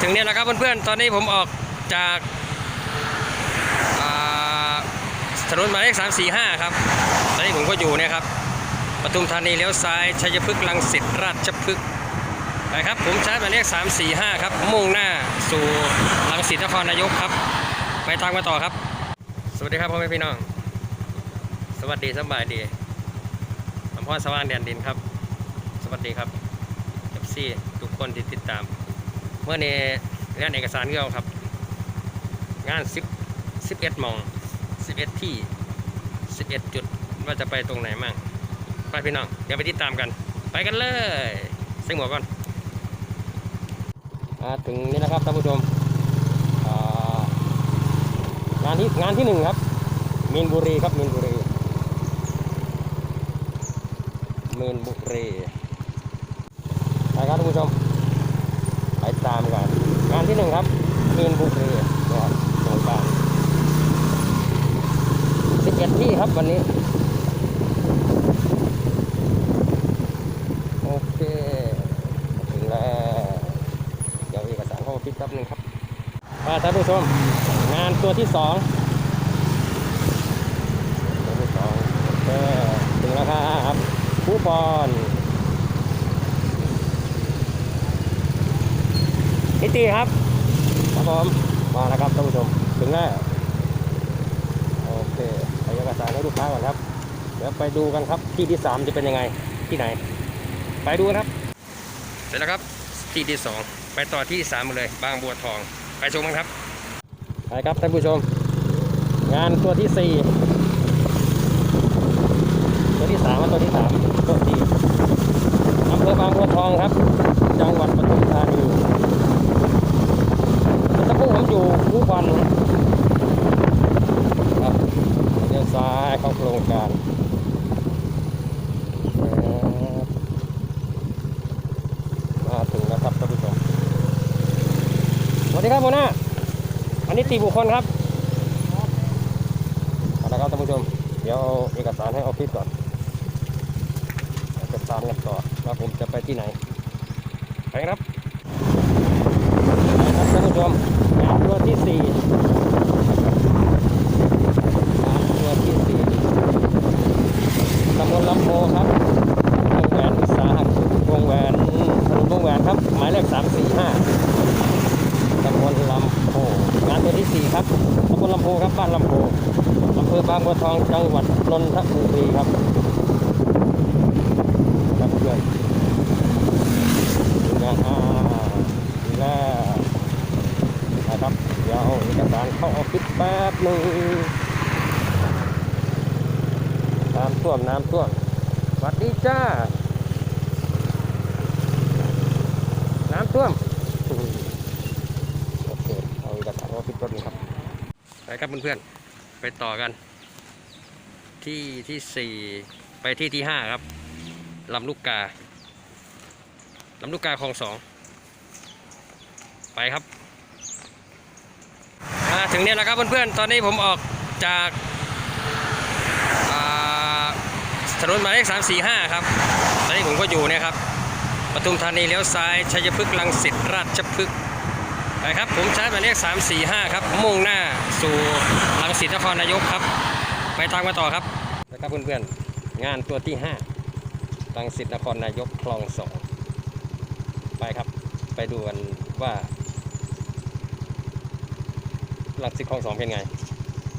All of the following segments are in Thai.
ถึงเนี่ยแล้วครับเพื่อนๆ ตอนนี้ผมออกจากถนนหมายเลขสามสี่ห้าครับ ตอนนี้ผมก็อยู่เนี่ยครับปทุมธานีเลี้ยวซ้ายชัยพฤกษ์ลังสิตราชพฤกษ์ไปครับผมใช้หมายเลขสามสี่ห้าครับ มุ่งหน้าสู่ลังสิตนครนายกครับ ไปทางมาต่อครับ สวัสดีครับพ่อแม่พี่น้อง สวัสดีสบายดีผมพ่อสว่างแดนดินครับ สวัสดีครับเอฟซีทุกคนที่ติดตาม เมื่อนี้งานเอกสารเกี่ยวครับ งาน10 11มอง11ที่11จุดว่าจะไปตรงไหนมั่งไปพี่น้องเดี๋ยวไปติดตามกัน ไปกันเลยใส่หมวก่อนมาถึงนี่นะครับท่านผู้ชมงานที่งานที่หนึ่งครับมีนบุรีครับมีนบุรีมีนบุรีไปครับท่านผู้ชม ตามกันงานที่หนึ่งครับมีนบุรีนะครับสงการสิบเอ็ดที่ครับวันนี้ โอเค ถึงแล้ว เดี๋ยวเอกสารเข้าพิดแป๊บหนึ่งครับ มาท่านผู้ชม งานตัวที่สองตัวที่สองโอเคถึงแล้วครับผู้บอล นิตีครับครับผมมาแล้วครับท่านผู้ชมถึงแล้วโอเคไปเอกสารให้ลูกค้าก่อนครับเดี๋ยวไปดูกันครับที่ที่สามจะเป็นยังไงที่ไหน ไปดูกันครับ เสร็จแล้วครับที่ที่สองไปต่อที่สามเลย บางบัวทอง ไปชมกันครับไปครับท่านผู้ชม งานตัวที่สี่ตัวที่สามกับตัวที่สามตัวที่อำเภอบางบัวทองครับ จังหวัดปทุมธานี ตะพุ่งผมอยู่ผู้พันครับเลี้ยวซ้ายเข้าโครงการมาถึงแล้วครับท่านผู้ชมสวัส ดีครับโมนาอันนี้ตีบุคคลครับเอาละครับท่านผู้ชม เดี๋ยวเอาเอกสารให้ออฟฟิศก่อนเอกสารกันต่อว่าผมจะไปที่ไหน ไปครับท่านผู้ชมงานตัวที่สี่งานตัวที่สี่ตำบลลำโพครับวงแหวนอุตสาหกรรมวงแหวนถนนวงแหวนครับ หมายเลขสามสี่ห้าตำบลลำโพงานตัวที่สี่ครับตำ บ้านลำโพอำเภอบางบัวทองจังหวัดนนทบุรีครับครับเพื่อนงานอ่าแล้วนะครับเดี๋ยวเอกสารเข้าออฟฟิศแป๊บหนึ่งน้ำท่วมน้ำท่วมสวัสดีจ้า น้ำท่วมโอเคเอาเอกสารเข้าออฟฟิศแป๊บหนึงครับ ไปครับเพื่อนๆ ไปต่อกัน ที่ที่สี่ไปที่ที่ห้าครับลำลูกกาลำลูกกาคลองสอง ไปครับ มาถึงเนี่ยแล้วครับเพื่อนๆ ตอนนี้ผมออกจากถนนหมายเลขสามสี่ห้าครับ ตอนนี้ผมก็อยู่เนี่ยครับปทุมธานีเลี้ยวซ้ายชัยพฤกษ์ลังสิตราชพฤกษ์ ไปครับผมใช้หมายเลขสามสี่ห้าครับ มุ่งหน้าสู่ลังสิตนครนายกครับ ไปทางมาต่อครับนะครับเพื่อนๆ งานตัวที่ห้าลังสิตนครนายกคลองสองไปครับ ไปดูกันว่าลักสิบคลองสองเป็นไง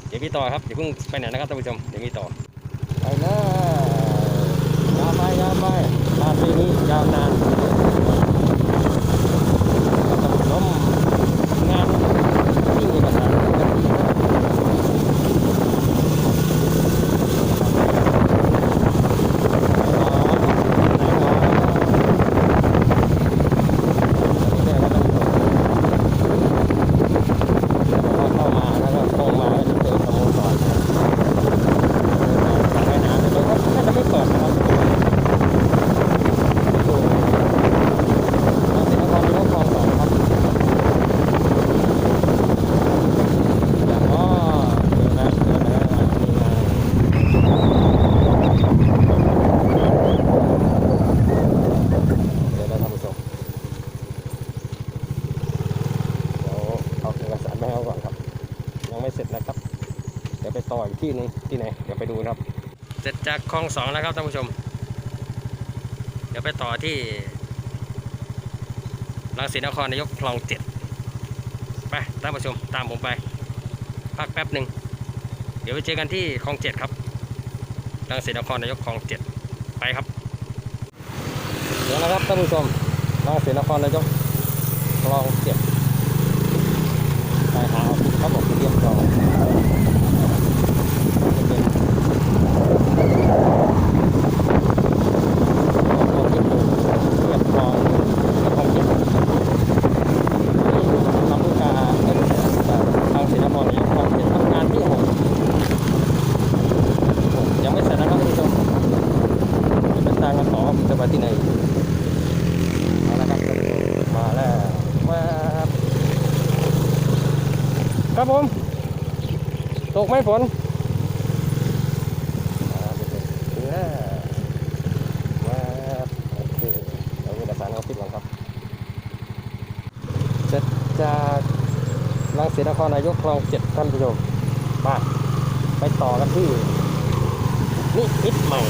เดี๋ยวมีต่อครับอย่าเพิ่งไปไหนนะครับท่านผู้ชมเดี๋ยวมีต่อไปเลยยาวไปยาวไปลาปีนี้ยาวนานท่านผู้ชมงานที่เอกสารเข้ามาแล้วก็ตรงมาก็จะเจอสโมสรนะครับสระว่ายน้ำแต่ก็น่าจะไม่เปิดนะครับดู ให้เขาก่อนครับ ยังไม่เสร็จนะครับ เดี๋ยวไปต่ออีกที่หนึงที่ไหนเดี๋ยวไปดูนะครับ เสร็จจากคลองสองแล้วครับท่านผู้ชม เดี๋ยวไปต่อที่รังสีนครนายกคลองเจ็ดไปท่านผู้ชมตามผมไปพักแป๊บหนึ่งเดี๋ยวไปเจอกันที่คลองเจ็ดครับรังสีนครนายกคลองเจ็ดไปครับเดี๋ยวนะครับท่านผู้ชมรังสีนครนายกคลองเจ็ดไปหา เขาบอกเรียบร้อยจะเป็นคลองที่หนึ่งเรียบร้อยแล้วคลองเจ็ดนี่ลำลูกกาเป็นทางศรีนครนายกคลองเจ็ดทำงานที่หกยังไม่เสร็จนะครับท่านผู้ชมจะเป็นทางกันต่อว่ามันจะไปที่ไหน มาแล้วครับมาแล้วมา ครับผม ตกไหมฝนมาถึงแล้วมาโอเคเอาเอกสารเอาติดก่อนครับเสร็จจากรังสีนครนายกคลองเจ็ดท่านผู้ชมมาไปต่อกันที่นิมิตใหม่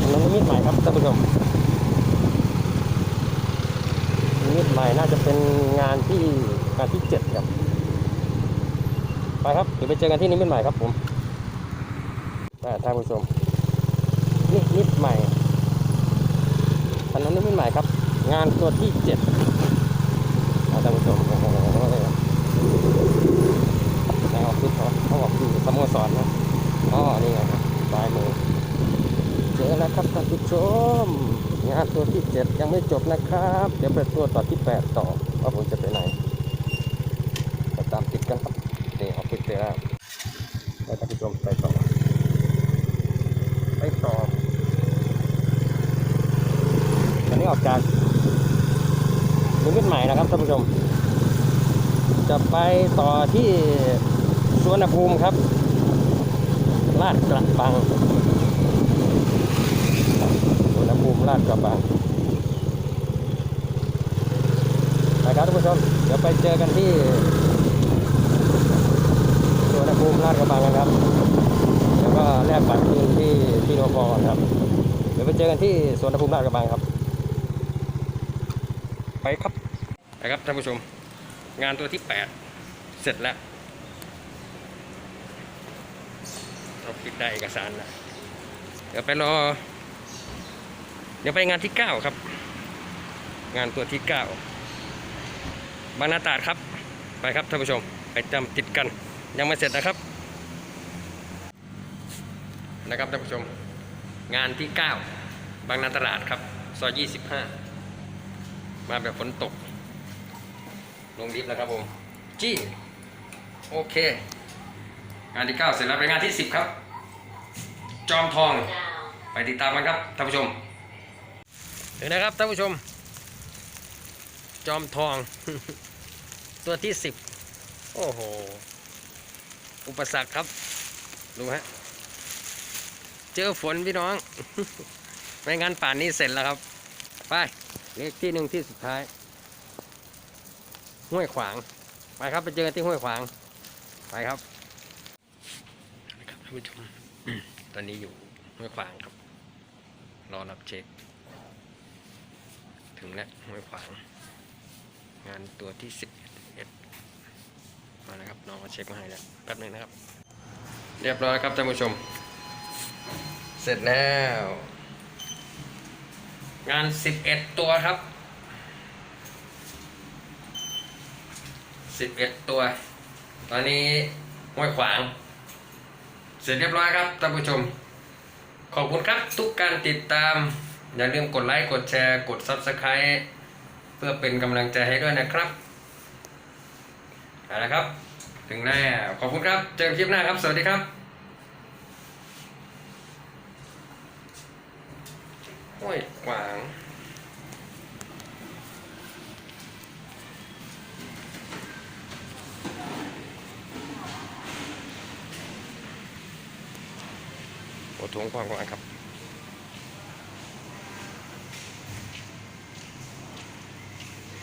ถนนนิมิตใหม่ครับท่านผู้ชม นิ มิตใหม่น่าจะเป็นงานที่งานที่เจ็ดครับ ไปครับเดี๋ยวไปเจอกันที่นิมิตใหม่ครับผมอ่ท่านผู้ชมนิมิตใหม่ถนนั้นิมิตใหม่ครับ งานตัวที่เจ็ดท่านผู้ชมโอ้โหนายออกคือเขาเขาออกคือสโมสรนะอ๋อนี่ไงครับปลายมือ เจอแล้วครับท่านผู้ชม งานตัวที่เจ็ดยังไม่จบนะครับ เดี๋ยวไปตัวต่อที่แปดต่อว่าผมจะไปไหนไปตามติดกันครับนี่ออกไปเจอแล้วไปท่านผู้ชมไปต่อไปต่ออันนี้ออกจากนิมิตใหม่นะครับท่านผู้ชม จะไปต่อที่สวนภูมิครับลาดกระบัง อุณหภูมิ ลาดกระบังนะครับท่านผู้ชม เดี๋ยวไปเจอกันที่สวนภูมิลาดกระบังนะครับ แล้วก็แลกบัตรคืนที่ที่โนพอครับ เดี๋ยวไปเจอกันที่สวนภูมิลาดกระบังครับ ไปครับไปครับท่านผู้ชม งานตัวที่ 8 เสร็จแล้วเราปิดได้เอกสารแล้วเดี๋ยวไปรอ เดี๋ยวไปงานที่9ครับ งานตัวที่9บางนาตาดครับ ไปครับท่านผู้ชม ไปจำติดกัน ยังไม่เสร็จนะครับ นะครับท่านผู้ชม งานที่9บางนาตราดครับซอย25มาแบบฝนตก ลงลิฟต์แล้วครับผมจี้โอเค งานที่9เสร็จแล้วไปงานที่10ครับ จอมทอง ไปติดตามกันครับท่านผู้ชม เห็นนะครับท่านผู้ชม จอมทอง ตัวที่สิบโอ้โห อุปสรรคครับ ดูฮะ เจอฝนพี่น้อง ไม่งั้นป่านนี้เสร็จแล้วครับ ไป เลขที่หนึ่งที่สุดท้าย ห้วยขวาง ไปครับไปเจอกันที่ห้วยขวาง ไปครับครับท่านผู้ชม ตอนนี้อยู่ห้วยขวางครับ รอรับเช็ค ถึงแล้วห้วยขวาง งานตัวที่สิบเอ็ดมาแล้วครับน้องมาเช็คมาให้แล้วแป๊บหนึงนะครับ เรียบร้อยครับท่านผู้ชม เสร็จแล้ว งานสิบเอ็ดตัวครับสิบเอ็ดตัว ตอนนี้ห้วยขวาง เสร็จเรียบร้อยครับท่านผู้ชม ขอบคุณครับทุกการติดตาม อย่าลืมกดไลค์กดแชร์กด Subscribe เพื่อเป็นกำลังใจให้ด้วยนะครับเอาละครับ ถึงแล้วขอบคุณครับ เจอกันคลิปหน้าครับ สวัสดีครับห้วยขวางโอ้ทวงความกว้างครับ